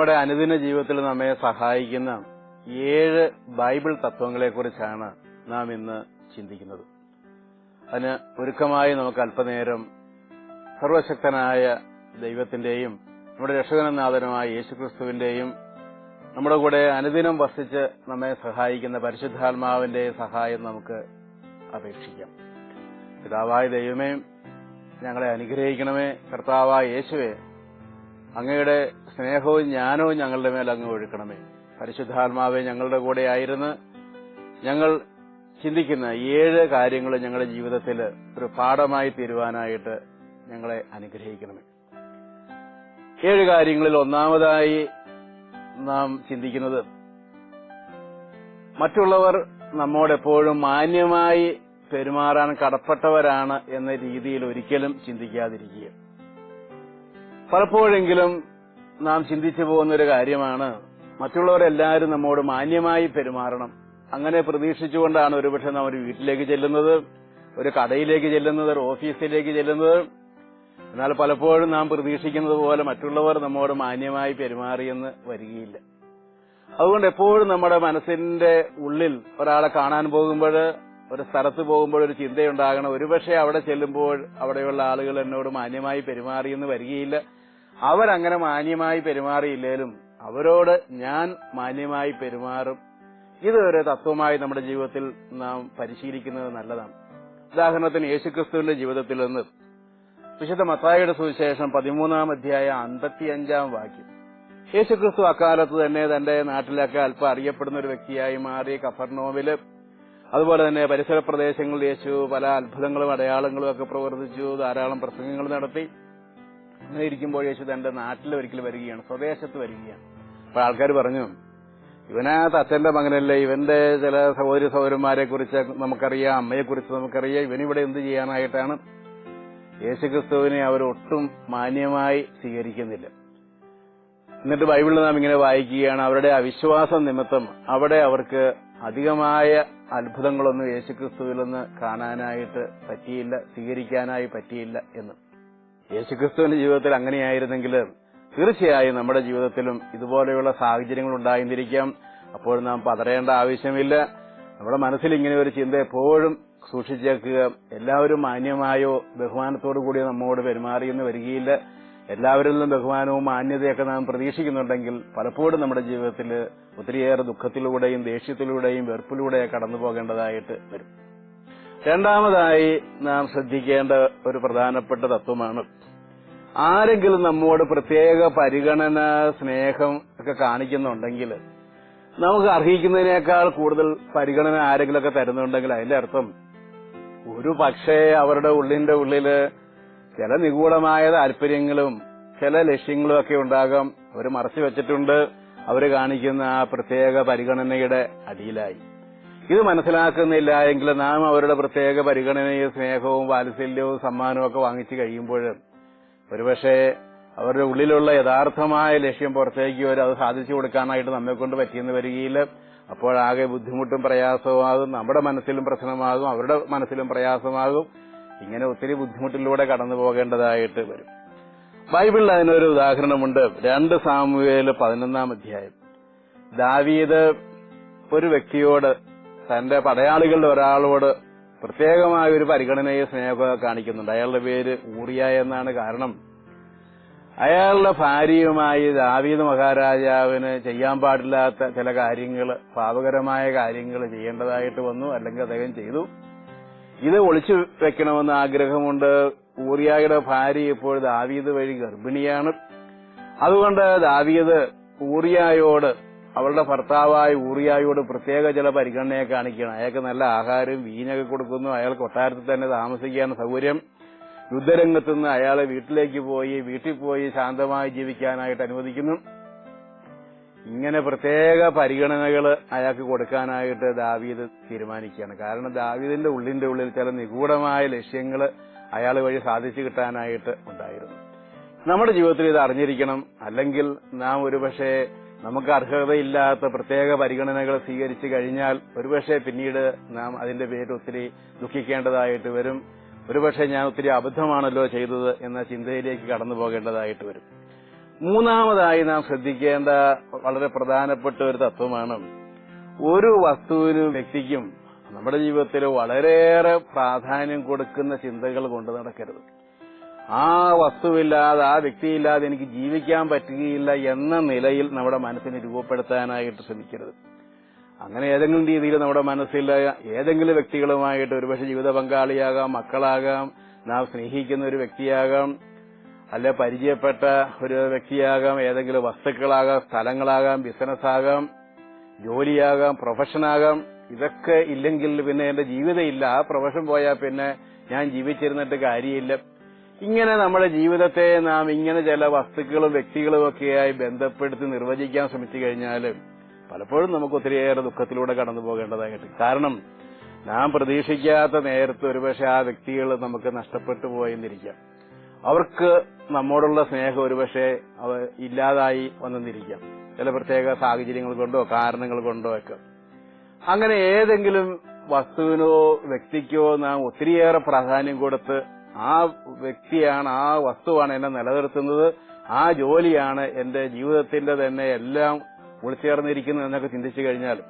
നമ്മുടെ അനുദിന ജീവിതത്തിൽ നമ്മെ സഹായിക്കുന്ന ഏഴ് ബൈബിൾ തത്വങ്ങളെക്കുറിച്ചാണ് നാം ഇന്ന് ചിന്തിക്കുന്നത്. അതിന് ഒരുക്കമായി നമുക്ക് അല്പനേരം സർവശക്തനായ ദൈവത്തിന്റെയും നമ്മുടെ രക്ഷകനാഥനുമായ യേശുക്രിസ്തുവിന്റെയും നമ്മുടെ കൂടെ അനുദിനം വസിച്ച് നമ്മെ സഹായിക്കുന്ന പരിശുദ്ധാത്മാവിന്റെ സഹായം നമുക്ക് അപേക്ഷിക്കാം. പിതാവായ ദൈവമേ ഞങ്ങളെ അനുഗ്രഹിക്കണമേ. കർത്താവായ യേശുവേ അങ്ങയുടെ സ്നേഹവും ജ്ഞാനവും ഞങ്ങളുടെ മേൽ അങ്ങ് ഒഴുക്കണമേ. പരിശുദ്ധാത്മാവെ ഞങ്ങളുടെ കൂടെ ആയിരുന്ന് ഞങ്ങൾ ചിന്തിക്കുന്ന ഏഴ് കാര്യങ്ങൾ ഞങ്ങളുടെ ജീവിതത്തിൽ ഒരു പാഠമായി തീരുവാനായിട്ട് ഞങ്ങളെ അനുഗ്രഹിക്കണമേ. ഏഴ് കാര്യങ്ങളിൽ ഒന്നാമതായി നാം ചിന്തിക്കുന്നത് മറ്റുള്ളവർ നമ്മോടെപ്പോഴും മാന്യമായി പെരുമാറാൻ കടപ്പെട്ടവരാണ് എന്ന രീതിയിൽ ഒരിക്കലും ചിന്തിക്കാതിരിക്കുക. പലപ്പോഴെങ്കിലും നാം ചിന്തിച്ചു പോകുന്ന ഒരു കാര്യമാണ്. മറ്റുള്ളവരെല്ലാവരും നമ്മോട് മാന്യമായി പെരുമാറണം. അങ്ങനെ പ്രതീക്ഷിച്ചുകൊണ്ടാണ് ഒരുപക്ഷെ നാം ഒരു വീട്ടിലേക്ക് ചെല്ലുന്നത് ഒരു കടയിലേക്ക് ചെല്ലുന്നത് ഒരു ഓഫീസിലേക്ക് ചെല്ലുന്നത്. എന്നാൽ പലപ്പോഴും നാം പ്രതീക്ഷിക്കുന്നത് പോലെ മറ്റുള്ളവർ നമ്മോട് മാന്യമായി പെരുമാറിയെന്ന് വരികയില്ല. അതുകൊണ്ട് എപ്പോഴും നമ്മുടെ മനസ്സിന്റെ ഉള്ളിൽ ഒരാളെ കാണാൻ പോകുമ്പോൾ ഒരു സ്ഥലത്ത് പോകുമ്പോൾ ഒരു ചിന്തയുണ്ടാകണം. ഒരുപക്ഷെ അവിടെ ചെല്ലുമ്പോൾ അവിടെയുള്ള ആളുകൾ എന്നോട് മാന്യമായി പെരുമാറിയെന്ന് വരികയില്ല. അവരങ്ങനെ മാന്യമായി പെരുമാറിയില്ലേലും അവരോട് ഞാൻ മാന്യമായി പെരുമാറും. ഇത് ഒരു തത്വമായി നമ്മുടെ ജീവിതത്തിൽ നാം പരിശീലിക്കുന്നത് നല്ലതാണ്. ഉദാഹരണത്തിന് യേശുക്രിസ്തുവിന്റെ ജീവിതത്തിൽ നിന്ന് വിശുദ്ധ മത്തായിയുടെ സുവിശേഷം പതിമൂന്നാം അധ്യായ അമ്പത്തിയഞ്ചാം വാക്യം. യേശുക്രിസ്തു അക്കാലത്ത് തന്നെ തന്റെ നാട്ടിലൊക്കെ അല്പം അറിയപ്പെടുന്ന ഒരു വ്യക്തിയായി മാറി കഫർനോവിൽ അതുപോലെ തന്നെ പരിസര പ്രദേശങ്ങളിൽ യേശു പല അത്ഭുതങ്ങളും അടയാളങ്ങളും ഒക്കെ പ്രവർത്തിച്ചു ധാരാളം പ്രസംഗങ്ങൾ നടത്തി. അങ്ങനെ ഇരിക്കുമ്പോൾ യേശു തന്റെ നാട്ടിൽ ഒരിക്കൽ വരികയാണ് സ്വദേശത്ത് വരികയാണ്. അപ്പൊ ആൾക്കാർ പറഞ്ഞു ഇവനകത്ത് അച്ഛന്റെ മകനല്ലേ ഇവന്റെ ചില സഹോദരി സഹോദരന്മാരെ കുറിച്ച് നമുക്കറിയാം അമ്മയെ കുറിച്ച് നമുക്കറിയാം ഇവനിവിടെ എന്ത് ചെയ്യാനായിട്ടാണ്? യേശുക്രിസ്തുവിനെ അവർ ഒട്ടും മാന്യമായി സ്വീകരിക്കുന്നില്ല. എന്നിട്ട് ബൈബിളിൽ നാം ഇങ്ങനെ വായിക്കുകയാണ് അവരുടെ അവിശ്വാസം നിമിത്തം അവിടെ അവർക്ക് അധികമായ അത്ഭുതങ്ങളൊന്നും യേശുക്രിസ്തുവിൽ നിന്ന് കാണാനായിട്ട് പറ്റിയില്ല സ്വീകരിക്കാനായി പറ്റിയില്ല എന്ന്. യേശുക്രിസ്തുവിന്റെ ജീവിതത്തിൽ അങ്ങനെയായിരുന്നെങ്കിൽ തീർച്ചയായും നമ്മുടെ ജീവിതത്തിലും ഇതുപോലെയുള്ള സാഹചര്യങ്ങൾ ഉണ്ടായിരുന്നിരിക്കാം. അപ്പോൾ നാം പതറേണ്ട ആവശ്യമില്ല. നമ്മുടെ മനസ്സിൽ ഇങ്ങനെ ഒരു ചിന്ത എപ്പോഴും സൂക്ഷിച്ചേക്കുക. എല്ലാവരും മാന്യമായോ ബഹുമാനത്തോടു കൂടിയോ നമ്മോട് പെരുമാറിയെന്ന് വരികയില്ല. എല്ലാവരിൽ നിന്നും ബഹുമാനവും മാന്യതയൊക്കെ നാം പ്രതീക്ഷിക്കുന്നുണ്ടെങ്കിൽ പലപ്പോഴും നമ്മുടെ ജീവിതത്തിൽ ഒത്തിരിയേറെ ദുഃഖത്തിലൂടെയും ദേഷ്യത്തിലൂടെയും വെറുപ്പിലൂടെയും കടന്നു പോകേണ്ടതായിട്ട് വരും. രണ്ടാമതായി നാം ശ്രദ്ധിക്കേണ്ട ഒരു പ്രധാനപ്പെട്ട തത്വമാണ് ആരെങ്കിലും നമ്മോട് പ്രത്യേക പരിഗണന സ്നേഹം ഒക്കെ കാണിക്കുന്നുണ്ടെങ്കിൽ നമുക്ക് അർഹിക്കുന്നതിനേക്കാൾ കൂടുതൽ പരിഗണന ആരെങ്കിലുമൊക്കെ തരുന്നുണ്ടെങ്കിൽ അതിന്റെ അർത്ഥം ഒരു പക്ഷേ അവരുടെ ഉള്ളിന്റെ ഉള്ളിൽ ചില നിഗൂഢമായ താല്പര്യങ്ങളും ചില ലക്ഷ്യങ്ങളും ഒക്കെ ഉണ്ടാകാം. അവർ മറച്ചു വെച്ചിട്ടുണ്ട്. അവർ കാണിക്കുന്ന ആ പ്രത്യേക പരിഗണനയുടെ അടിയിലായി. ഇത് മനസ്സിലാക്കുന്നില്ല എങ്കിൽ നാം അവരുടെ പ്രത്യേക പരിഗണനയും സ്നേഹവും വാത്സല്യവും സമ്മാനവും ഒക്കെ വാങ്ങിച്ചു കഴിയുമ്പോൾ ഒരുപക്ഷെ അവരുടെ ഉള്ളിലുള്ള യഥാർത്ഥമായ ലക്ഷ്യം പുറത്തേക്ക് വരും. അത് സാധിച്ചു കൊടുക്കാനായിട്ട് നമ്മെ കൊണ്ട് പറ്റിയെന്ന് വരികയില്ല. അപ്പോഴാകെ ബുദ്ധിമുട്ടും പ്രയാസവുമാകും. നമ്മുടെ മനസ്സിലും പ്രശ്നമാകും. അവരുടെ മനസ്സിലും പ്രയാസമാകും. ഇങ്ങനെ ഒത്തിരി ബുദ്ധിമുട്ടിലൂടെ കടന്നു പോകേണ്ടതായിട്ട് വരും. ബൈബിളിൽ അതിനൊരു ഉദാഹരണമുണ്ട്. രണ്ട് സാമൂഹ്യയിൽ പതിനൊന്നാം അധ്യായം. ദാവീദ് ഒരു വ്യക്തിയോട് തന്റെ പടയാളികളുടെ ഒരാളോട് പ്രത്യേകമായ ഒരു പരിഗണനയെ സ്നേഹ കാണിക്കുന്നുണ്ട്. അയാളുടെ പേര് ഊറിയ എന്നാണ് കാരണം. അയാളുടെ ഭാര്യയുമായി ദാവീദ് മഹാരാജാവിന് ചെയ്യാൻ പാടില്ലാത്ത ചില കാര്യങ്ങൾ പാപകരമായ കാര്യങ്ങൾ ചെയ്യേണ്ടതായിട്ട് വന്നു അല്ലെങ്കിൽ അദ്ദേഹം ചെയ്തു. ഇത് ഒളിച്ചു വെക്കണമെന്ന് ആഗ്രഹമുണ്ട്. ഊറിയായുടെ ഭാര്യ ഇപ്പോൾ ദാവീദ് വഴി ഗർഭിണിയാണ്. അതുകൊണ്ട് ദാവീദ് ഊറിയായോട് അവളുടെ ഭർത്താവായ ഊറിയായോട് പ്രത്യേക ചില പരിഗണനയെ കാണിക്കണം അയാൾക്ക് നല്ല ആഹാരവും വീഞ്ഞൊക്കെ കൊടുക്കുന്നു. അയാൾ കൊട്ടാരത്തിൽ തന്നെ താമസിക്കാൻ സൗകര്യം. യുദ്ധരംഗത്തു നിന്ന് അയാളെ വീട്ടിലേക്ക് പോയി വീട്ടിൽ പോയി ശാന്തമായി ജീവിക്കാനായിട്ട് അനുവദിക്കുന്നു. ഇങ്ങനെ പ്രത്യേക പരിഗണനകൾ അയാൾക്ക് കൊടുക്കാനായിട്ട് ദാവീദ് തീരുമാനിക്കുകയാണ്. കാരണം ദാവീദിന്റെ ഉള്ളിന്റെ ഉള്ളിൽ ചില നിഗൂഢമായ ലക്ഷ്യങ്ങൾ അയാൾ വഴി സാധിച്ചു കിട്ടാനായിട്ട് ഉണ്ടായിരുന്നു. നമ്മുടെ ജീവിതത്തിൽ ഇത് അറിഞ്ഞിരിക്കണം. അല്ലെങ്കിൽ നാം ഒരുപക്ഷെ നമുക്ക് അർഹതയില്ലാത്ത പ്രത്യേക പരിഗണനകൾ സ്വീകരിച്ചു കഴിഞ്ഞാൽ ഒരുപക്ഷെ പിന്നീട് നാം അതിന്റെ പേരിൽ ഒത്തിരി ദുഃഖിക്കേണ്ടതായിട്ട് വരും. ഒരുപക്ഷെ ഞാൻ ഒത്തിരി അബദ്ധമാണല്ലോ ചെയ്തത് എന്ന ചിന്തയിലേക്ക് കടന്നു പോകേണ്ടതായിട്ട് വരും. മൂന്നാമതായി നാം ശ്രദ്ധിക്കേണ്ട വളരെ പ്രധാനപ്പെട്ട ഒരു തത്വമാണ് ഒരു വസ്തുവിനും വ്യക്തിക്കും നമ്മുടെ ജീവിതത്തിൽ വളരെയേറെ പ്രാധാന്യം കൊടുക്കുന്ന ചിന്തകൾ കൊണ്ട് നടക്കരുത്. ആ വസ്തുവില്ലാതെ ആ വ്യക്തിയില്ലാതെ എനിക്ക് ജീവിക്കാൻ പറ്റുകയില്ല എന്ന നിലയിൽ നമ്മുടെ മനസ്സിനെ രൂപപ്പെടുത്താനായിട്ട് ശ്രമിക്കരുത്. അങ്ങനെ ഏതെങ്കിലും രീതിയിൽ നമ്മുടെ മനസ്സിൽ ഏതെങ്കിലും വ്യക്തികളുമായിട്ട് ഒരുപക്ഷെ ജീവിത പങ്കാളിയാകാം മക്കളാകാം നാം സ്നേഹിക്കുന്ന ഒരു വ്യക്തിയാകാം അല്ലെ പരിചയപ്പെട്ട ഒരു വ്യക്തിയാകാം ഏതെങ്കിലും വസ്തുക്കളാകാം സ്ഥലങ്ങളാകാം ബിസിനസ്സാകാം ജോലിയാകാം പ്രൊഫഷനാകാം ഇതൊക്കെ ഇല്ലെങ്കിൽ പിന്നെ എന്റെ ജീവിതമില്ല ആ പ്രൊഫഷൻ പോയാൽ പിന്നെ ഞാൻ ജീവിച്ചിരുന്നിട്ട് കാര്യമില്ല. ഇങ്ങനെ നമ്മുടെ ജീവിതത്തെ നാം ഇങ്ങനെ ചില വസ്തുക്കളും വ്യക്തികളും ഒക്കെയായി ബന്ധപ്പെടുത്തി നിർവചിക്കാൻ ശ്രമിച്ചു കഴിഞ്ഞാൽ പലപ്പോഴും നമുക്ക് ഒത്തിരിയേറെ ദുഃഖത്തിലൂടെ കടന്നു പോകേണ്ടതായിട്ട്. കാരണം നാം പ്രതീക്ഷിക്കാത്ത നേരത്ത് ഒരുപക്ഷെ ആ വ്യക്തികൾ നമുക്ക് നഷ്ടപ്പെട്ടു പോയെന്നിരിക്കാം. അവർക്ക് നമ്മോടുള്ള സ്നേഹം ഒരുപക്ഷെ അവ ഇല്ലാതായി വന്നെന്നിരിക്കാം ചില പ്രത്യേക സാഹചര്യങ്ങൾ കൊണ്ടോ കാരണങ്ങൾ കൊണ്ടോ ഒക്കെ. അങ്ങനെ ഏതെങ്കിലും വസ്തുവിനോ വ്യക്തിക്കോ നാം ഒത്തിരിയേറെ പ്രാധാന്യം കൊടുത്ത് ആ വ്യക്തിയാണ് ആ വസ്തുവാണ് എന്നെ നിലനിർത്തുന്നത് ആ ജോലിയാണ് എന്റെ ജീവിതത്തിന്റെ തന്നെ എല്ലാം ഉൾച്ചേർന്നിരിക്കുന്നത് എന്നൊക്കെ ചിന്തിച്ചു കഴിഞ്ഞാൽ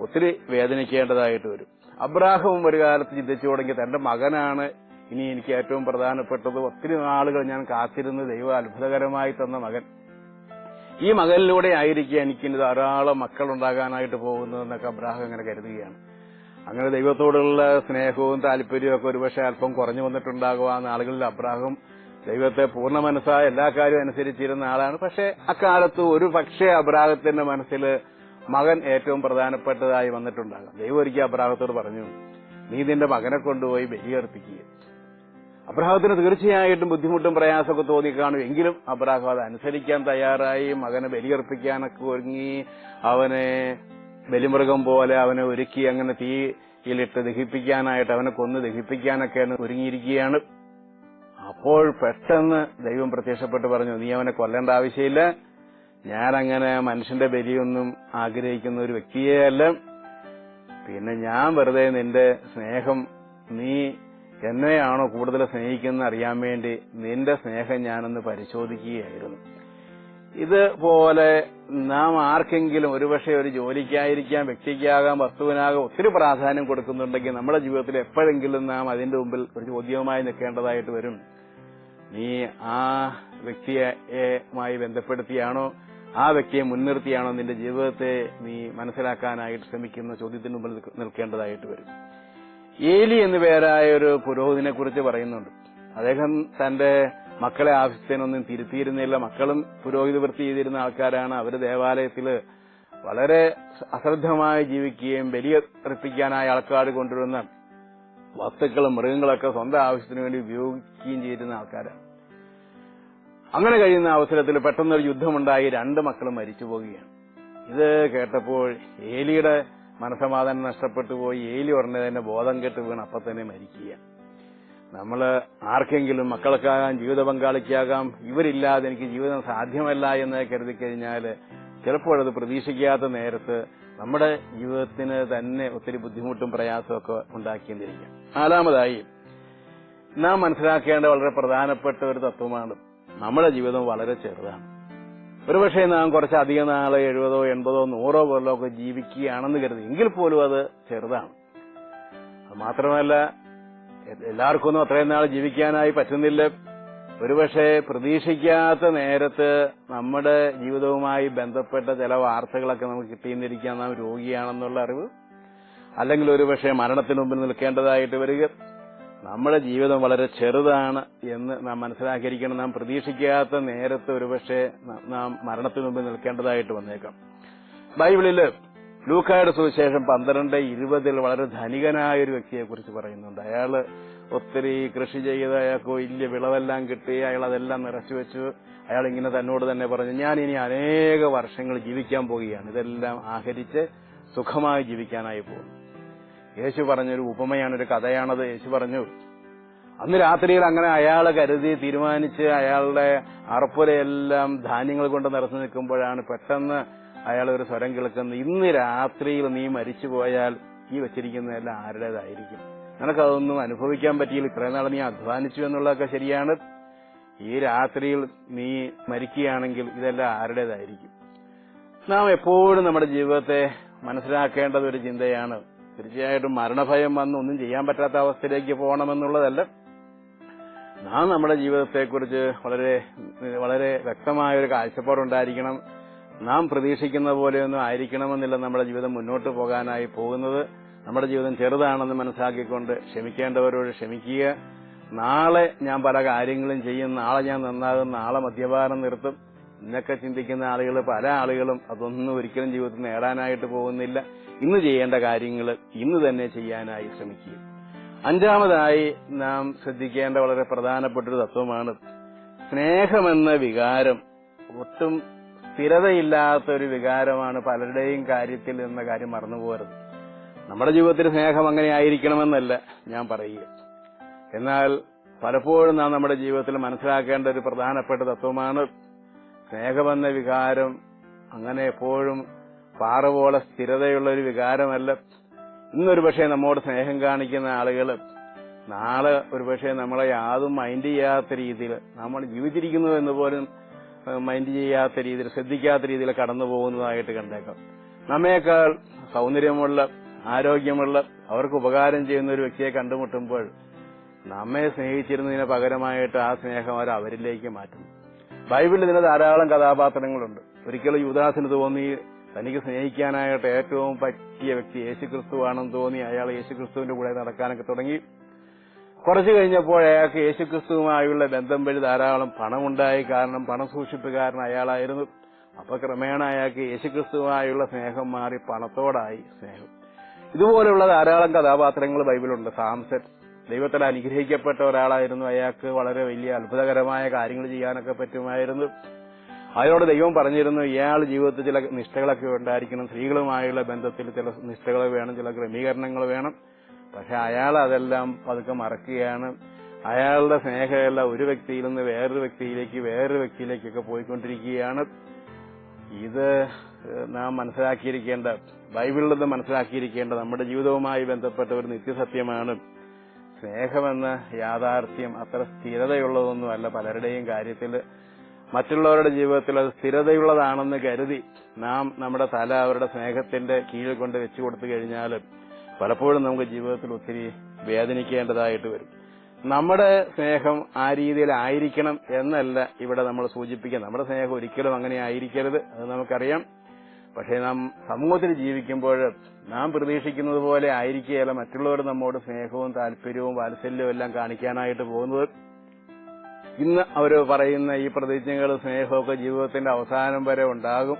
ഒത്തിരി വേദനിക്കേണ്ടതായിട്ട് വരും. അബ്രാഹവും ഒരു കാലത്ത് ചിന്തിച്ചു തുടങ്ങി തന്റെ മകനാണ് ഇനി എനിക്ക് ഏറ്റവും പ്രധാനപ്പെട്ടത്. ഒത്തിരി നാളുകൾ ഞാൻ കാത്തിരുന്ന് ദൈവ അത്ഭുതകരമായി തന്ന മകൻ. ഈ മകനിലൂടെ ആയിരിക്കും എനിക്ക് ധാരാളം മക്കളുണ്ടാകാനായിട്ട് പോകുന്നതെന്നൊക്കെ അബ്രാഹം അങ്ങനെ കരുതുകയാണ്. അങ്ങനെ ദൈവത്തോടുള്ള സ്നേഹവും താല്പര്യവും ഒക്കെ ഒരുപക്ഷെ അല്പം കുറഞ്ഞു വന്നിട്ടുണ്ടാകുവാന്ന് ആളുകളിൽ അബ്രാഹം ദൈവത്തെ പൂർണ മനസ്സായ എല്ലാ കാര്യവും അനുസരിച്ചിരുന്ന ആളാണ്. പക്ഷെ അക്കാലത്ത് ഒരു പക്ഷേ അബ്രാഹത്തിന്റെ മനസ്സിൽ മകൻ ഏറ്റവും പ്രധാനപ്പെട്ടതായി വന്നിട്ടുണ്ടാകും. ദൈവം ഒരിക്കൽ അബ്രാഹത്തോട് പറഞ്ഞു നീ നിന്റെ മകനെ കൊണ്ടുപോയി ബലിയർപ്പിക്കുക. അബ്രാഹത്തിന് തീർച്ചയായിട്ടും ബുദ്ധിമുട്ടും പ്രയാസമൊക്കെ തോന്നിക്കാണും. എങ്കിലും അബ്രാഹം അത് അനുസരിക്കാൻ തയ്യാറായി മകനെ ബലിയർപ്പിക്കാനൊക്കെ ഒരുങ്ങി അവനെ ബലിമൃഗം പോലെ അവനെ ഒരുക്കി അങ്ങനെ തീയിലിട്ട് ദഹിപ്പിക്കാനായിട്ട് അവനെ കൊന്ന് ദഹിപ്പിക്കാനൊക്കെ ഒരുങ്ങിയിരിക്കുകയാണ്. അപ്പോൾ പെട്ടെന്ന് ദൈവം പ്രത്യക്ഷപ്പെട്ട് പറഞ്ഞു നീ അവനെ കൊല്ലേണ്ട ആവശ്യമില്ല. ഞാനങ്ങനെ മനുഷ്യന്റെ ബലിയൊന്നും ആഗ്രഹിക്കുന്ന ഒരു വ്യക്തിയേ അല്ല. പിന്നെ ഞാൻ വെറുതെ നിന്റെ സ്നേഹം നീ എന്നെയാണോ കൂടുതൽ സ്നേഹിക്കുന്ന അറിയാൻ വേണ്ടി നിന്റെ സ്നേഹം ഞാനൊന്ന് പരിശോധിക്കുകയായിരുന്നു. ഇതുപോലെ നാം ആർക്കെങ്കിലും ഒരുപക്ഷെ ഒരു ജോലിക്കായിരിക്കാം വ്യക്തിക്കാകാം വസ്തുവിനാകാം ഒത്തിരി പ്രാധാന്യം കൊടുക്കുന്നുണ്ടെങ്കിൽ നമ്മുടെ ജീവിതത്തിൽ എപ്പോഴെങ്കിലും നാം അതിന്റെ മുമ്പിൽ ഒരു ചോദ്യവുമായി നിൽക്കേണ്ടതായിട്ട് വരും. നീ ആ വ്യക്തിയുമായി ബന്ധപ്പെടുത്തിയാണോ? ആ വ്യക്തിയെ മുൻനിർത്തിയാണോ? നിന്റെ ജീവിതത്തെ നീ മനസ്സിലാക്കാനായിട്ട് ശ്രമിക്കുന്ന ചോദ്യത്തിന് മുമ്പിൽ നിൽക്കേണ്ടതായിട്ട് വരും. ഏലി എന്നു പേരായ ഒരു പുരോഹിതനെ കുറിച്ച് പറയുന്നുണ്ട്. അദ്ദേഹം തന്റെ മക്കളെ ആവശ്യത്തിനൊന്നും തിരുത്തിയിരുന്നില്ല. മക്കളും പുരോഹിത വൃത്തി ചെയ്തിരുന്ന ആൾക്കാരാണ്. അവർ ദേവാലയത്തിൽ വളരെ അശ്രദ്ധമായി ജീവിക്കുകയും ബലിയർപ്പിക്കാനായ ആൾക്കാർ കൊണ്ടുവരുന്ന വസ്തുക്കളും മൃഗങ്ങളൊക്കെ സ്വന്തം ആവശ്യത്തിന് വേണ്ടി ഉപയോഗിക്കുകയും ചെയ്തിരുന്ന ആൾക്കാരാണ്. അങ്ങനെ കഴിയുന്ന അവസരത്തിൽ പെട്ടെന്നൊരു യുദ്ധമുണ്ടായി. രണ്ട് മക്കളും മരിച്ചു പോവുകയാണ്. ഇത് കേട്ടപ്പോൾ ഏലിയുടെ മനസമാധാനം നഷ്ടപ്പെട്ടു പോയി. ഏലി ഉടനെ തന്നെ ബോധം കെട്ട് വീണ് അപ്പം തന്നെ മരിക്കുക നമ്മൾ ആർക്കെങ്കിലും മക്കൾക്കാകാം ജീവിത പങ്കാളിക്കാകാം ഇവരില്ലാതെ എനിക്ക് ജീവിതം സാധ്യമല്ല എന്ന് കരുതി കഴിഞ്ഞാൽ ചിലപ്പോഴത് പ്രതീക്ഷിക്കാത്ത നേരത്ത് നമ്മുടെ ജീവിതത്തിന് തന്നെ ഒത്തിരി ബുദ്ധിമുട്ടും പ്രയാസവും ഒക്കെ ഉണ്ടാക്കിയെന്നിരിക്കാം നാലാമതായി നാം മനസ്സിലാക്കേണ്ട വളരെ പ്രധാനപ്പെട്ട ഒരു തത്വമാണ്. നമ്മുടെ ജീവിതം വളരെ ചെറുതാണ്. ഒരുപക്ഷെ നാം കുറച്ച് നാൾ എഴുപതോ എൺപതോ നൂറോ കൊല്ലോ ഒക്കെ ജീവിക്കുകയാണെന്ന് കരുതി എങ്കിൽ പോലും അത് ചെറുതാണ്. അത് മാത്രമല്ല എല്ലാവർക്കും ഒന്നും അത്രയും നാൾ ജീവിക്കാനായി പറ്റുന്നില്ല. ഒരുപക്ഷെ പ്രതീക്ഷിക്കാത്ത നേരത്ത് നമ്മുടെ ജീവിതവുമായി ബന്ധപ്പെട്ട ചില വാർത്തകളൊക്കെ നമുക്ക് കിട്ടിയെന്നിരിക്കാൻ നാം രോഗിയാണെന്നുള്ള അറിവ്. അല്ലെങ്കിൽ ഒരുപക്ഷെ മരണത്തിന് മുമ്പിൽ നിൽക്കേണ്ടതായിട്ട് വരിക. നമ്മുടെ ജീവിതം വളരെ ചെറുതാണ് എന്ന് നാം മനസ്സിലാക്കിയിരിക്കണം. നാം പ്രതീക്ഷിക്കാത്ത നേരത്ത് ഒരുപക്ഷെ നാം മരണത്തിന് മുമ്പിൽ നിൽക്കേണ്ടതായിട്ട് വന്നേക്കാം. ബൈബിളിൽ ലൂക്കായുടെ സുവിശേഷം പന്ത്രണ്ട് ഇരുപതിൽ വളരെ ധനികനായ ഒരു വ്യക്തിയെ കുറിച്ച് പറയുന്നുണ്ട്. അയാൾ ഒത്തിരി കൃഷി ചെയ്ത് അയാൾക്ക് വലിയ വിളവെല്ലാം കിട്ടി അയാൾ അതെല്ലാം നിറച്ചു വെച്ചു. അയാൾ ഇങ്ങനെ തന്നോട് തന്നെ പറഞ്ഞു ഞാൻ ഇനി അനേക വർഷങ്ങൾ ജീവിക്കാൻ പോവുകയാണ്. ഇതെല്ലാം ആഹരിച്ച് സുഖമായി ജീവിക്കാനായി പോകും. യേശു പറഞ്ഞൊരു ഉപമയാണ് ഒരു കഥയാണത്. യേശു പറഞ്ഞു അന്ന് രാത്രിയിൽ അങ്ങനെ അയാൾ കരുതി തീരുമാനിച്ച് അയാളുടെ അറപ്പുരയെല്ലാം ധാന്യങ്ങൾ കൊണ്ട് നിറച്ചു നിൽക്കുമ്പോഴാണ് പെട്ടെന്ന് അയാൾ ഒരു സ്വരം കേൾക്കുന്നു. ഇന്ന് രാത്രിയിൽ നീ മരിച്ചു പോയാൽ ഈ വെച്ചിരിക്കുന്നതെല്ലാം ആരുടേതായിരിക്കും? നിനക്കതൊന്നും അനുഭവിക്കാൻ പറ്റിയില്ല. ഇത്രയും നാൾ നീ അധ്വാനിച്ചു എന്നുള്ളതൊക്കെ ശരിയാണ്. ഈ രാത്രിയിൽ നീ മരിക്കുകയാണെങ്കിൽ ഇതെല്ലാം ആരുടേതായിരിക്കും? നാം എപ്പോഴും നമ്മുടെ ജീവിതത്തെ മനസ്സിലാക്കേണ്ടത് ഒരു ചിന്തയാണ്. തീർച്ചയായിട്ടും മരണഭയം വന്ന് ഒന്നും ചെയ്യാൻ പറ്റാത്ത അവസ്ഥയിലേക്ക് പോകണമെന്നുള്ളതല്ല. നാം നമ്മുടെ ജീവിതത്തെക്കുറിച്ച് വളരെ വളരെ വ്യക്തമായ ഒരു കാഴ്ചപ്പാടുണ്ടായിരിക്കണം. നാം പ്രതീക്ഷിക്കുന്ന പോലെയൊന്നും ആയിരിക്കണമെന്നില്ല നമ്മുടെ ജീവിതം മുന്നോട്ട് പോകാനായി പോകുന്നത്. നമ്മുടെ ജീവിതം ചെറുതാണെന്ന് മനസ്സിലാക്കിക്കൊണ്ട് ക്ഷമിക്കേണ്ടവരോട് ക്ഷമിക്കുക. നാളെ ഞാൻ പല കാര്യങ്ങളും ചെയ്യും. നാളെ ഞാൻ നന്നാകും. നാളെ മദ്യപാനം നിർത്തും. ഇന്നൊക്കെ ചിന്തിക്കുന്ന ആളുകൾ പല ആളുകളും അതൊന്നും ഒരിക്കലും ജീവിതത്തിൽ നേടാനായിട്ട് പോകുന്നില്ല. ഇന്ന് ചെയ്യേണ്ട കാര്യങ്ങൾ ഇന്ന് തന്നെ ചെയ്യാനായി ശ്രമിക്കുക. അഞ്ചാമതായി നാം ശ്രദ്ധിക്കേണ്ട വളരെ പ്രധാനപ്പെട്ട ഒരു തത്വമാണ് സ്നേഹമെന്ന വികാരം. ഒട്ടും സ്ഥിരതയില്ലാത്ത ഒരു വികാരമാണ് പലരുടെയും കാര്യത്തിൽ എന്ന കാര്യം മറന്നുപോകരുത് നമ്മുടെ ജീവിതത്തിൽ സ്നേഹം അങ്ങനെ ആയിരിക്കണമെന്നല്ല ഞാൻ പറയുക. എന്നാൽ പലപ്പോഴും നാം നമ്മുടെ ജീവിതത്തിൽ മനസ്സിലാക്കേണ്ട ഒരു പ്രധാനപ്പെട്ട തത്വമാണ് സ്നേഹമെന്ന വികാരം അങ്ങനെ എപ്പോഴും പാറ പോലെ സ്ഥിരതയുള്ള ഒരു വികാരമല്ല. ഇന്നൊരു പക്ഷേ നമ്മോട് സ്നേഹം കാണിക്കുന്ന ആളുകൾ നാളെ ഒരു പക്ഷേ നമ്മളെ യാതും മൈൻഡ് ചെയ്യാത്ത രീതിയിൽ നമ്മൾ ജീവിച്ചിരിക്കുന്നു എന്ന് പോലും മൈൻഡ് ചെയ്യാത്ത രീതിയിൽ ശ്രദ്ധിക്കാത്ത രീതിയിൽ കടന്നു പോകുന്നതായിട്ട് കണ്ടേക്കാം. നമ്മേക്കാൾ സൗന്ദര്യമുള്ള ആരോഗ്യമുള്ള അവർക്ക് ഉപകാരം ചെയ്യുന്ന ഒരു വ്യക്തിയെ കണ്ടുമുട്ടുമ്പോൾ നമ്മെ സ്നേഹിച്ചിരുന്നതിന് പകരമായിട്ട് ആ സ്നേഹം അവർ അവരിലേക്ക് മാറ്റുന്നു. ബൈബിളിൽ ഇതിന് ധാരാളം കഥാപാത്രങ്ങളുണ്ട്. ഒരിക്കലും യുദാസിന് തോന്നി തനിക്ക് സ്നേഹിക്കാനായിട്ട് ഏറ്റവും പറ്റിയ വ്യക്തി യേശുക്രിസ്തുവാണെന്ന് തോന്നി അയാൾ യേശുക്രിസ്തുവിന്റെ കൂടെ നടക്കാനൊക്കെ തുടങ്ങി. കുറച്ചു കഴിഞ്ഞപ്പോൾ അയാൾക്ക് യേശുക്രിസ്തുവുമായുള്ള ബന്ധം വഴി ധാരാളം പണമുണ്ടായി. കാരണം പണം സൂക്ഷിപ്പുകാരൻ അയാളായിരുന്നു. അപ്പൊ ക്രമേണ അയാൾക്ക് യേശുക്രിസ്തുവുമായുള്ള സ്നേഹം മാറി പണത്തോടായി സ്നേഹം. ഇതുപോലുള്ള ധാരാളം കഥാപാത്രങ്ങൾ ബൈബിളുണ്ട്. സാംസൻ ദൈവത്തിൽ അനുഗ്രഹിക്കപ്പെട്ട ഒരാളായിരുന്നു അയാൾക്ക്. വളരെ വലിയ അത്ഭുതകരമായ കാര്യങ്ങൾ ചെയ്യാനൊക്കെ പറ്റുമായിരുന്നു. അയാളോട് ദൈവം പറഞ്ഞിരുന്നു ഇയാൾ ജീവിതത്തിൽ ചില നിഷ്ഠകളൊക്കെ ഉണ്ടായിരിക്കണം. സ്ത്രീകളുമായുള്ള ബന്ധത്തിൽ ചില നിഷ്ഠകൾ വേണം ചില ക്രമീകരണങ്ങൾ വേണം. പക്ഷെ അയാൾ അതെല്ലാം പതുക്കെ മറക്കുകയാണ്. അയാളുടെ സ്നേഹമെല്ലാം ഒരു വ്യക്തിയിൽ നിന്ന് വേറൊരു വ്യക്തിയിലേക്ക് വേറൊരു വ്യക്തിയിലേക്കൊക്കെ പോയിക്കൊണ്ടിരിക്കുകയാണ്. ഇത് നാം മനസ്സിലാക്കിയിരിക്കേണ്ട ബൈബിളിൽ നിന്ന് മനസ്സിലാക്കിയിരിക്കേണ്ട നമ്മുടെ ജീവിതവുമായി ബന്ധപ്പെട്ട ഒരു നിത്യസത്യമാണ്. സ്നേഹമെന്ന യാഥാർത്ഥ്യം അത്ര സ്ഥിരതയുള്ളതൊന്നുമല്ല പലരുടെയും കാര്യത്തിൽ മറ്റുള്ളവരുടെ ജീവിതത്തിൽ അത് സ്ഥിരതയുള്ളതാണെന്ന് കരുതി നാം നമ്മുടെ തല അവരുടെ സ്നേഹത്തിന്റെ കീഴിൽ കൊണ്ട് വെച്ചു കൊടുത്തു കഴിഞ്ഞാൽ പലപ്പോഴും നമുക്ക് ജീവിതത്തിൽ ഒത്തിരി വേദനിക്കേണ്ടതായിട്ട് വരും. നമ്മുടെ സ്നേഹം ആ രീതിയിൽ ആയിരിക്കണം എന്നല്ല ഇവിടെ നമ്മൾ സൂചിപ്പിക്കുക നമ്മുടെ സ്നേഹം ഒരിക്കലും അങ്ങനെ ആയിരിക്കരുത് അത് നമുക്കറിയാം. പക്ഷേ നാം സമൂഹത്തിൽ ജീവിക്കുമ്പോൾ നാം പ്രതീക്ഷിക്കുന്നത് പോലെ ആയിരിക്കുകയല്ല മറ്റുള്ളവർ നമ്മോട് സ്നേഹവും താല്പര്യവും വാത്സല്യവും എല്ലാം കാണിക്കാനായിട്ട് പോകുന്നത്. ഇന്ന് അവർ പറയുന്ന ഈ പ്രതിജ്ഞകൾ സ്നേഹമൊക്കെ ജീവിതത്തിന്റെ അവസാനം വരെ ഉണ്ടാകും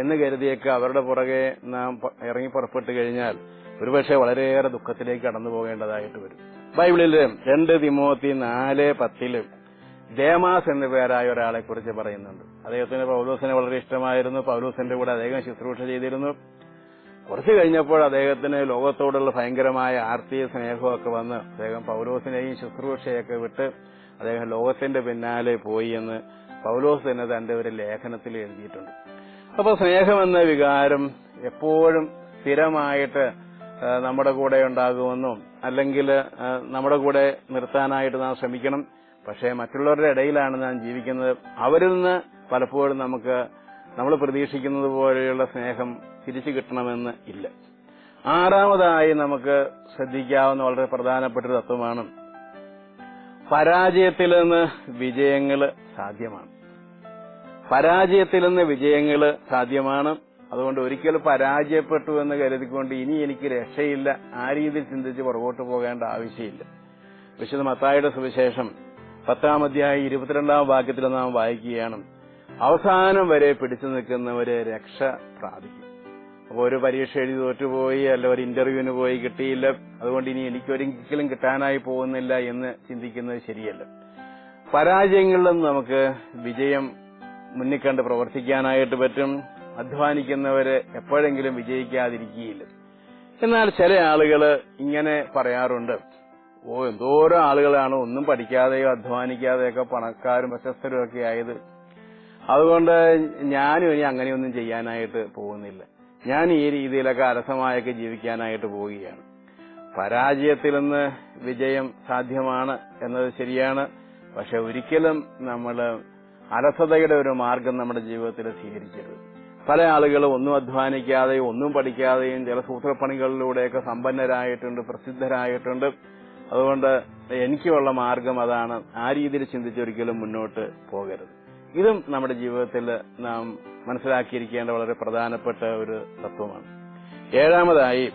എന്ന് കരുതിയൊക്കെ അവരുടെ പുറകെ നാം ഇറങ്ങി പുറപ്പെട്ടു കഴിഞ്ഞാൽ ഒരുപക്ഷെ വളരെയേറെ ദുഃഖത്തിലേക്ക് കടന്നു പോകേണ്ടതായിട്ട് വരും. ബൈബിളിൽ രണ്ട് തിമോത്തി നാല് പത്തിൽ ദേമാസ് എന്ന പേരായ ഒരാളെ കുറിച്ച് പറയുന്നുണ്ട്. അദ്ദേഹത്തിന് പൗലൂസിനെ വളരെ ഇഷ്ടമായിരുന്നു. പൗലൂസിന്റെ കൂടെ അദ്ദേഹം ശുശ്രൂഷ ചെയ്തിരുന്നു. കുറച്ചു കഴിഞ്ഞപ്പോൾ അദ്ദേഹത്തിന് ലോകത്തോടുള്ള ഭയങ്കരമായ ആർത്തി സ്നേഹമൊക്കെ വന്ന് അദ്ദേഹം പൗലോസിനെയും ശുശ്രൂഷയൊക്കെ വിട്ട് അദ്ദേഹം ലോകത്തിന്റെ പിന്നാലെ പോയി എന്ന് പൗലോസ് തന്നെ തന്റെ ഒരു ലേഖനത്തിൽ എഴുതിയിട്ടുണ്ട്. അപ്പൊ സ്നേഹമെന്ന വികാരം എപ്പോഴും സ്ഥിരമായിട്ട് നമ്മുടെ കൂടെ ഉണ്ടാകുമെന്നും അല്ലെങ്കിൽ നമ്മുടെ കൂടെ നിർത്താനായിട്ട് നാം ശ്രമിക്കണം. പക്ഷേ മറ്റുള്ളവരുടെ ഇടയിലാണ് നാം ജീവിക്കുന്നത്. അവരിൽ നിന്ന് പലപ്പോഴും നമുക്ക് നമ്മൾ പ്രതീക്ഷിക്കുന്നത് പോലെയുള്ള സ്നേഹം തിരിച്ചു കിട്ടണമെന്ന് ഇല്ല. ആറാമതായി നമുക്ക് ശ്രദ്ധിക്കാവുന്ന വളരെ പ്രധാനപ്പെട്ട ഒരു തത്വമാണ് പരാജയത്തിൽ നിന്ന് വിജയങ്ങൾ സാധ്യമാണ്. പരാജയത്തിൽ നിന്ന് വിജയങ്ങൾ സാധ്യമാണ്. അതുകൊണ്ട് ഒരിക്കൽ പരാജയപ്പെട്ടു എന്ന് കരുതിക്കൊണ്ട് ഇനി എനിക്ക് രക്ഷയില്ല. ആ രീതിയിൽ ചിന്തിച്ച് പുറകോട്ട് പോകേണ്ട ആവശ്യമില്ല. വിശുദ്ധ മത്തായുടെ സുവിശേഷം പത്താം അധ്യായം ഇരുപത്തിരണ്ടാം വാക്യത്തിൽ നാം വായിക്കുകയാണ്. അവസാനം വരെ പിടിച്ചു നിൽക്കുന്നവരെ രക്ഷ പ്രാപിക്കും. അപ്പോൾ ഒരു പരീക്ഷ എഴുതി തോറ്റുപോയി അല്ല ഒരു ഇന്റർവ്യൂവിന് പോയി കിട്ടിയില്ല. അതുകൊണ്ട് ഇനി എനിക്കൊരിക്കലും കിട്ടാനായി പോകുന്നില്ല എന്ന് ചിന്തിക്കുന്നത് ശരിയല്ല. പരാജയങ്ങളിൽ നിന്ന് നമുക്ക് വിജയം മുന്നിൽ കണ്ട് പ്രവർത്തിക്കാനായിട്ട് പറ്റും. അധ്വാനിക്കുന്നവര് എപ്പോഴെങ്കിലും വിജയിക്കാതിരിക്കുകയില്ല. എന്നാൽ ചില ആളുകൾ ഇങ്ങനെ പറയാറുണ്ട്. ഓ എന്തോരോ ആളുകളാണ് ഒന്നും പഠിക്കാതെയോ അധ്വാനിക്കാതെയൊക്കെ പണക്കാരും പ്രശസ്തരും ഒക്കെ ആയത്. അതുകൊണ്ട് ഞാനും ഇനി അങ്ങനെയൊന്നും ചെയ്യാനായിട്ട് പോകുന്നില്ല. ഞാൻ ഈ രീതിയിലൊക്കെ അരസമായൊക്കെ ജീവിക്കാനായിട്ട് പോവുകയാണ്. പരാജയത്തിൽ നിന്ന് വിജയം സാധ്യമാണ് എന്നത് ശരിയാണ്. പക്ഷെ ഒരിക്കലും നമ്മൾ അലസതയുടെ ഒരു മാർഗം നമ്മുടെ ജീവിതത്തിൽ സ്വീകരിക്കരുത്. പല ആളുകളും ഒന്നും അധ്വാനിക്കാതെയും ഒന്നും പഠിക്കാതെയും ചില സൂത്രപ്പണികളിലൂടെയൊക്കെ സമ്പന്നരായിട്ടുണ്ട് പ്രസിദ്ധരായിട്ടുണ്ട്. അതുകൊണ്ട് എനിക്കുള്ള മാർഗം അതാണ് ആ രീതിയിൽ ചിന്തിച്ചൊരിക്കലും മുന്നോട്ട് പോകരുത്. ഇതും നമ്മുടെ ജീവിതത്തിൽ നാം മനസ്സിലാക്കിയിരിക്കേണ്ട വളരെ പ്രധാനപ്പെട്ട ഒരു തത്വമാണ്. ഏഴാമതായി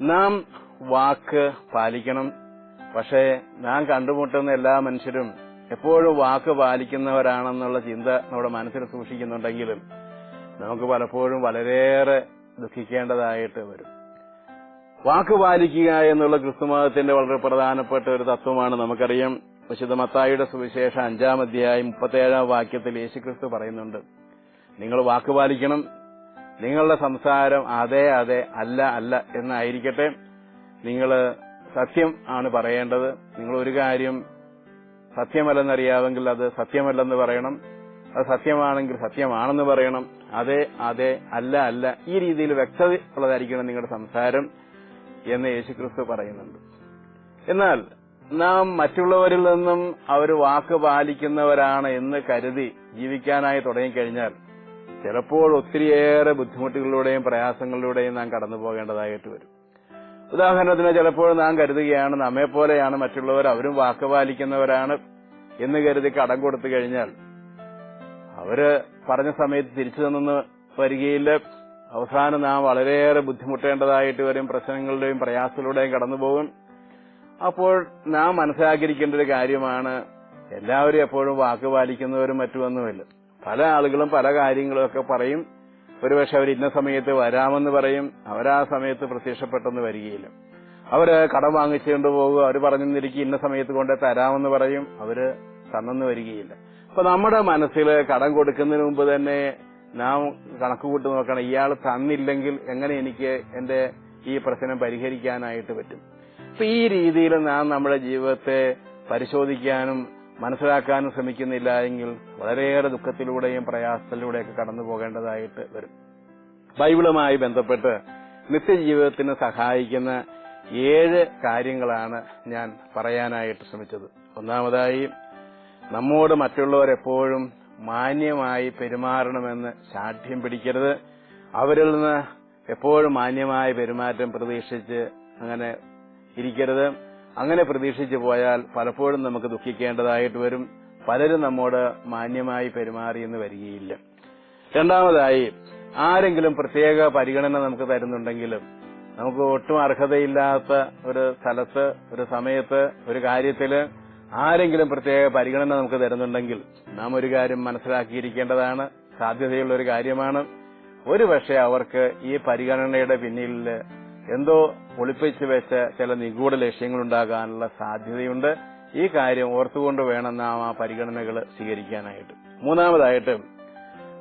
നാം വാക്ക് പാലിക്കണം. പക്ഷേ നാം കണ്ടുമുട്ടുന്ന എല്ലാ മനുഷ്യരും എപ്പോഴും വാക്ക് പാലിക്കുന്നവരാണെന്നുള്ള ചിന്ത നമ്മുടെ മനസ്സിൽ സൂക്ഷിക്കുന്നുണ്ടെങ്കിലും നമുക്ക് പലപ്പോഴും വളരെയേറെ ദുഃഖിക്കേണ്ടതായിട്ട് വരും. വാക്ക് പാലിക്കുക എന്നുള്ള ക്രിസ്തുമതത്തിന്റെ വളരെ പ്രധാനപ്പെട്ട ഒരു തത്വമാണ് നമുക്കറിയാം. വിശുദ്ധ മത്തായിയുടെ സുവിശേഷം അഞ്ചാം അധ്യായം മുപ്പത്തേഴാം വാക്യത്തിൽ യേശുക്രിസ്തു പറയുന്നുണ്ട്. നിങ്ങൾ വാക്ക് പാലിക്കണം. നിങ്ങളുടെ സംസാരം അതെ അതെ അല്ല അല്ല എന്നായിരിക്കട്ടെ. നിങ്ങൾ സത്യം ആണ് പറയേണ്ടത്. നിങ്ങൾ ഒരു കാര്യം സത്യമല്ലെന്നറിയാമെങ്കിൽ അത് സത്യമല്ലെന്ന് പറയണം. അത് സത്യമാണെങ്കിൽ സത്യമാണെന്ന് പറയണം. അതെ അതെ അല്ല അല്ല. ഈ രീതിയിൽ വ്യക്തത ഉള്ളതായിരിക്കണം നിങ്ങളുടെ സംസാരം എന്ന് യേശുക്രിസ്തു പറയുന്നുണ്ട്. എന്നാൽ നാം മറ്റുള്ളവരിൽ നിന്നും അവർ വാക്ക് പാലിക്കുന്നവരാണ് എന്ന് കരുതി ജീവിക്കാനായി തുടങ്ങിക്കഴിഞ്ഞാൽ ചിലപ്പോൾ ഒത്തിരിയേറെ ബുദ്ധിമുട്ടുകളിലൂടെയും പ്രയാസങ്ങളിലൂടെയും നാം കടന്നു പോകേണ്ടതായിട്ട് വരും. ഉദാഹരണത്തിന് ചിലപ്പോൾ നാം കരുതുകയാണ് നമ്മെ പോലെയാണ് മറ്റുള്ളവർ അവരും വാക്ക് പാലിക്കുന്നവരാണ് എന്ന് കരുതി കടം കൊടുത്തു കഴിഞ്ഞാൽ അവർ പറഞ്ഞ സമയത്ത് തിരിച്ചു തന്നെന്ന് വരികയില്ല. അവസാനം നാം വളരെയേറെ ബുദ്ധിമുട്ടേണ്ടതായിട്ട് വരും പ്രശ്നങ്ങളുടെയും പ്രയാസത്തിലൂടെയും കടന്നുപോകും. അപ്പോൾ നാം മനസ്സിലാക്കിയിരിക്കേണ്ട ഒരു കാര്യമാണ് എല്ലാവരും എപ്പോഴും വാക്ക് പാലിക്കുന്നവരും മറ്റുമൊന്നുമില്ല. പല ആളുകളും പല കാര്യങ്ങളൊക്കെ പറയും. ഒരുപക്ഷെ അവർ ഇന്ന സമയത്ത് വരാമെന്ന് പറയും. അവരാ സമയത്ത് പ്രത്യക്ഷപ്പെട്ടെന്ന് വരികയില്ല. അവർ കടം വാങ്ങിച്ചുകൊണ്ട് പോകുക അവർ പറഞ്ഞിരിക്കും ഇന്ന സമയത്ത് കൊണ്ട് തരാമെന്ന് പറയും. അവർ തന്നെന്ന് വരികയില്ല. അപ്പൊ നമ്മുടെ മനസ്സിൽ കടം കൊടുക്കുന്നതിന് മുമ്പ് തന്നെ നാം കണക്കുകൂട്ടി നോക്കണം ഇയാൾ തന്നില്ലെങ്കിൽ എങ്ങനെ എനിക്ക് എന്റെ ഈ പ്രശ്നം പരിഹരിക്കാനായിട്ട് പറ്റും? അപ്പൊ ഈ രീതിയിൽ നാം നമ്മുടെ ജീവിതത്തെ പരിശോധിക്കാനും മനസ്സിലാക്കാനും ശ്രമിക്കുന്നില്ല എങ്കിൽ വളരെയേറെ ദുഃഖത്തിലൂടെയും പ്രയാസത്തിലൂടെയൊക്കെ കടന്നു പോകേണ്ടതായിട്ട് വരും. ബൈബിളുമായി ബന്ധപ്പെട്ട് നിത്യജീവിതത്തിന് സഹായിക്കുന്ന ഏഴ് കാര്യങ്ങളാണ് ഞാൻ പറയാനായിട്ട് ശ്രമിച്ചത്. ഒന്നാമതായി നമ്മോട് മറ്റുള്ളവരെപ്പോഴും മാന്യമായി പെരുമാറണമെന്ന് ശാഠ്യം പിടിക്കരുത്. അവരിൽ നിന്ന് എപ്പോഴും മാന്യമായ പെരുമാറ്റം പ്രതീക്ഷിച്ച് അങ്ങനെ ഇരിക്കരുത്. അങ്ങനെ പ്രതീക്ഷിച്ചു പോയാൽ പലപ്പോഴും നമുക്ക് ദുഃഖിക്കേണ്ടതായിട്ട് വരും. പലരും നമ്മോട് മാന്യമായി പെരുമാറിയെന്ന് വരികയില്ല. രണ്ടാമതായി ആരെങ്കിലും പ്രത്യേക പരിഗണന നമുക്ക് തരുന്നുണ്ടെങ്കിലും നമുക്ക് ഒട്ടും അർഹതയില്ലാത്ത ഒരു സ്ഥലത്ത് ഒരു സമയത്ത് ഒരു കാര്യത്തിൽ ആരെങ്കിലും പ്രത്യേക പരിഗണന നമുക്ക് തരുന്നുണ്ടെങ്കിൽ നാം ഒരു കാര്യം മനസ്സിലാക്കിയിരിക്കേണ്ടതാണ്. സാധ്യതയുള്ള ഒരു കാര്യമാണ്. ഒരുപക്ഷെ അവർക്ക് ഈ പരിഗണനയുടെ പിന്നിൽ എന്തോ ഒളിപ്പിച്ചു വെച്ച ചില നിഗൂഢ ലക്ഷ്യങ്ങളുണ്ടാകാനുള്ള സാധ്യതയുണ്ട്. ഈ കാര്യം ഓർത്തുകൊണ്ട് വേണം നാം ആ പരിഗണനകൾ സ്വീകരിക്കാനായിട്ട്. മൂന്നാമതായിട്ട്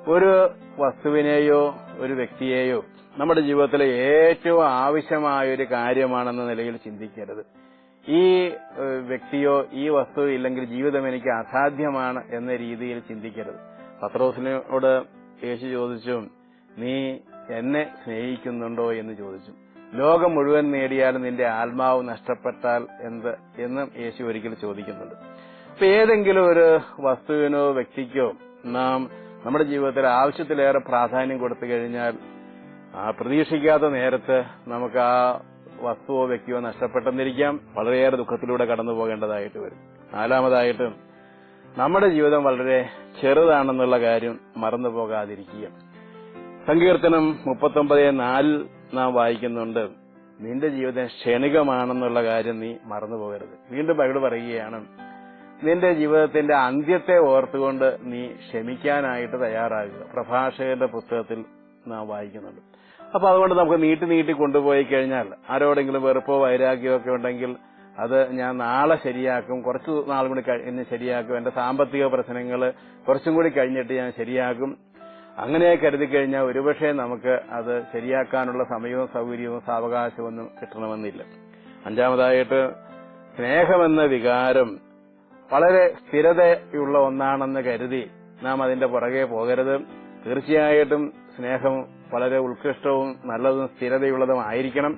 ഒരു വസ്തുവിനെയോ ഒരു വ്യക്തിയെയോ നമ്മുടെ ജീവിതത്തിലെ ഏറ്റവും ആവശ്യമായ ഒരു കാര്യമാണെന്ന നിലയിൽ ചിന്തിക്കരുത്. ഈ വ്യക്തിയോ ഈ വസ്തു ഇല്ലെങ്കിൽ ജീവിതം എനിക്ക് അസാധ്യമാണ് എന്ന രീതിയിൽ ചിന്തിക്കരുത്. പത്രോസിനോട് യേശു ചോദിച്ചു നീ എന്നെ സ്നേഹിക്കുന്നുണ്ടോ? എന്ന് ചോദിച്ചു. ലോകം മുഴുവൻ നേടിയാലും നിന്റെ ആത്മാവ് നഷ്ടപ്പെട്ടാൽ എന്ത്? എന്നും യേശു ഒരിക്കൽ ചോദിക്കുന്നുണ്ട്. അപ്പൊ ഏതെങ്കിലും ഒരു വസ്തുവിനോ വ്യക്തിക്കോ നാം നമ്മുടെ ജീവിതത്തിൽ ആവശ്യത്തിലേറെ പ്രാധാന്യം കൊടുത്തു കഴിഞ്ഞാൽ പ്രതീക്ഷിക്കാത്ത നേരത്ത് നമുക്ക് ആ വസ്തുവോ വ്യക്തിയോ നഷ്ടപ്പെട്ടെന്നിരിക്കാം. വളരെയേറെ ദുഃഖത്തിലൂടെ കടന്നു പോകേണ്ടതായിട്ട് വരും. നാലാമതായിട്ട് നമ്മുടെ ജീവിതം വളരെ ചെറുതാണെന്നുള്ള കാര്യം മറന്നു പോകാതിരിക്കുക സങ്കീർത്തനം മുപ്പത്തൊമ്പത് നാലിൽ നാം വായിക്കുന്നുണ്ട് നിന്റെ ജീവിതം ക്ഷണികമാണെന്നുള്ള കാര്യം നീ മറന്നു പോകരുത് വീണ്ടും പകട് പറയുകയാണ് നിന്റെ ജീവിതത്തിന്റെ അന്ത്യത്തെ ഓർത്തുകൊണ്ട് നീ ക്ഷമിക്കാനായിട്ട് തയ്യാറാകുക. പ്രഭാഷകന്റെ പുസ്തകത്തിൽ നാം വായിക്കുന്നുണ്ട്. അപ്പൊ അതുകൊണ്ട് നമുക്ക് നീട്ടി നീട്ടി കൊണ്ടുപോയി കഴിഞ്ഞാൽ ആരോടെങ്കിലും വെറുപ്പോ വൈരാഗ്യമോ ഒക്കെ ഉണ്ടെങ്കിൽ അത് ഞാൻ നാളെ ശരിയാക്കും. കുറച്ച് നാൾ കൂടി കഴിഞ്ഞ് ശരിയാക്കും. എന്റെ സാമ്പത്തിക പ്രശ്നങ്ങൾ കുറച്ചും കൂടി കഴിഞ്ഞിട്ട് ഞാൻ ശരിയാക്കും അങ്ങനെ കരുതി കഴിഞ്ഞാൽ ഒരുപക്ഷെ നമുക്ക് അത് ശരിയാക്കാനുള്ള സമയവും സൗകര്യവും സാവകാശവും ഒന്നും കിട്ടണമെന്നില്ല. അഞ്ചാമതായിട്ട് സ്നേഹമെന്ന വികാരം വളരെ സ്ഥിരതയുള്ള ഒന്നാണെന്ന് കരുതി നാം അതിന്റെ പുറകെ പോകരുത്. തീർച്ചയായിട്ടും സ്നേഹം വളരെ ഉത്കൃഷ്ടവും നല്ലതും സ്ഥിരതയുള്ളതും ആയിരിക്കണം.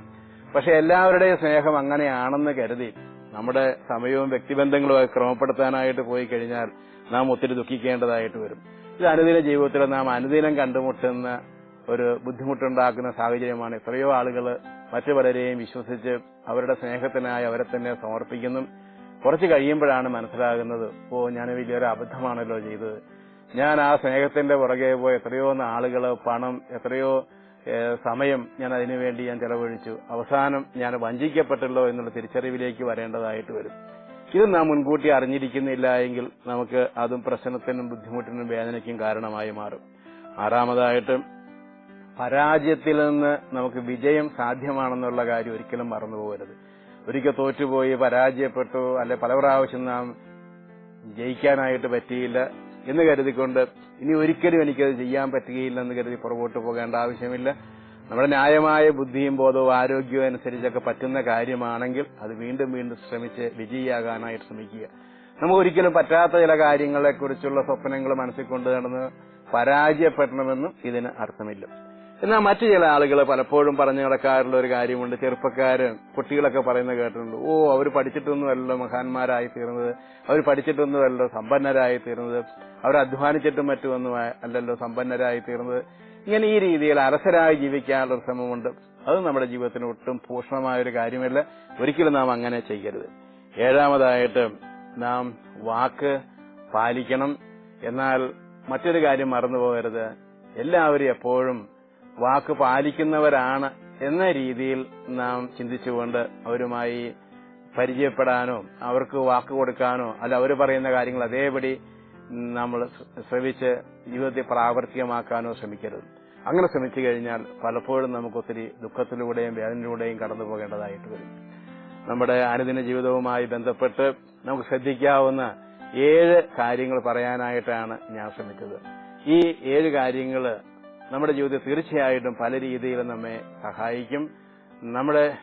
പക്ഷെ എല്ലാവരുടെയും സ്നേഹം അങ്ങനെയാണെന്ന് കരുതി നമ്മുടെ സമയവും വ്യക്തിബന്ധങ്ങളും ഒക്കെ ക്രമപ്പെടുത്താനായിട്ട് പോയി കഴിഞ്ഞാൽ നാം ഒത്തിരി ദുഃഖിക്കേണ്ടതായിട്ട് വരും. ഇത് അനുദിന ജീവിതത്തിൽ നാം അനുദിനം കണ്ടുമുട്ടുന്ന ഒരു ബുദ്ധിമുട്ടുണ്ടാക്കുന്ന സാഹചര്യമാണ്. എത്രയോ ആളുകൾ മറ്റു പലരെയും വിശ്വസിച്ച് അവരുടെ സ്നേഹത്തിനായി അവരെ തന്നെ സമർപ്പിക്കുന്നു. കുറച്ച് കഴിയുമ്പോഴാണ് മനസ്സിലാകുന്നത് ഓ ഞാൻ വലിയൊരു അബദ്ധമാണല്ലോ ചെയ്തത്. ഞാൻ ആ സ്നേഹത്തിന്റെ പുറകെ പോയി എത്രയോ ആളുകൾ പണം എത്രയോ സമയം ഞാൻ അതിനുവേണ്ടി ഞാൻ ചെലവഴിച്ചു. അവസാനം ഞാൻ വഞ്ചിക്കപ്പെട്ടല്ലോ എന്നുള്ള തിരിച്ചറിവിലേക്ക് വരേണ്ടതായിട്ട് വരും. ഇത് നാം മുൻകൂട്ടി അറിഞ്ഞിരിക്കുന്നില്ല എങ്കിൽ നമുക്ക് അതും പ്രശ്നത്തിനും ബുദ്ധിമുട്ടിനും വേദനയ്ക്കും കാരണമായി മാറും. ആറാമതായിട്ട് പരാജയത്തിൽ നിന്ന് നമുക്ക് വിജയം സാധ്യമാണെന്നുള്ള കാര്യം ഒരിക്കലും മറന്നുപോകരുത് ഒരിക്കൽ തോറ്റുപോയി പരാജയപ്പെട്ടു അല്ലെ പല പ്രാവശ്യം നാം ജയിക്കാനായിട്ട് പറ്റിയില്ല. എന്ന് കരുതിക്കൊണ്ട് ഇനി ഒരിക്കലും എനിക്കത് ചെയ്യാൻ പറ്റുകയില്ലെന്ന് കരുതി പുറകോട്ട് പോകേണ്ട ആവശ്യമില്ല. നമ്മുടെ ന്യായമായ ബുദ്ധിയും ബോധവും ആരോഗ്യവും അനുസരിച്ചൊക്കെ പറ്റുന്ന കാര്യമാണെങ്കിൽ അത് വീണ്ടും വീണ്ടും ശ്രമിച്ച് വിജയിയാകാനായിട്ട് ശ്രമിക്കുക. നമുക്ക് ഒരിക്കലും പറ്റാത്ത ചില കാര്യങ്ങളെ കുറിച്ചുള്ള സ്വപ്നങ്ങൾ മനസ്സിൽ കൊണ്ടു നടന്ന് പരാജയപ്പെടണമെന്നും ഇതിന് അർത്ഥമില്ല. എന്നാൽ മറ്റു ചില ആളുകൾ പലപ്പോഴും പറഞ്ഞു നടക്കാറുള്ള ഒരു കാര്യമുണ്ട്. ചെറുപ്പക്കാര് കുട്ടികളൊക്കെ പറയുന്നത് കേട്ടിട്ടുണ്ട്. ഓ അവർ പഠിച്ചിട്ടൊന്നുമല്ലോ മഹാന്മാരായി തീർന്നത് അവർ പഠിച്ചിട്ടൊന്നുമല്ലോ സമ്പന്നരായി തീർന്നത് അവർ അധ്വാനിച്ചിട്ടും മറ്റുമൊന്നും അല്ലല്ലോ സമ്പന്നരായി തീർന്നത്. ഇങ്ങനെ ഈ രീതിയിൽ അരസരായി ജീവിക്കാനുള്ള ശ്രമമുണ്ട്. അത് നമ്മുടെ ജീവിതത്തിന് ഒട്ടും പൂഷ്ണമായ ഒരു കാര്യമല്ല. ഒരിക്കലും നാം അങ്ങനെ ചെയ്യരുത്. ഏഴാമതായിട്ട് നാം വാക്ക് പാലിക്കണം. എന്നാൽ മറ്റൊരു കാര്യം മറന്നുപോകരുത് എല്ലാവരും എപ്പോഴും വാക്ക് പാലിക്കുന്നവരാണ് എന്ന രീതിയിൽ നാം ചിന്തിച്ചുകൊണ്ട് അവരുമായി പരിചയപ്പെടാനോ അവർക്ക് വാക്ക് കൊടുക്കാനോ അല്ല അവർ പറയുന്ന കാര്യങ്ങൾ അതേപടി നമ്മൾ ശ്രമിച്ച് ജീവിതത്തെ പ്രാവർത്തികമാക്കാനോ ശ്രമിക്കരുത്. അങ്ങനെ ശ്രമിച്ചു കഴിഞ്ഞാൽ പലപ്പോഴും നമുക്ക് ഒത്തിരി ദുഃഖത്തിലൂടെയും വേദനയിലൂടെയും കടന്നു പോകേണ്ടതായിട്ട് വരും. നമ്മുടെ അനുദിന ജീവിതവുമായി ബന്ധപ്പെട്ട് നമുക്ക് ശ്രദ്ധിക്കാവുന്ന ഏഴ് കാര്യങ്ങൾ പറയാനായിട്ടാണ് ഞാൻ ശ്രമിച്ചത്. ഈ ഏഴ് കാര്യങ്ങൾ നമ്മുടെ ജീവിതത്തിൽ തീർച്ചയായിട്ടും പല രീതിയിലും നമ്മെ സഹായിക്കും. നമ്മുടെ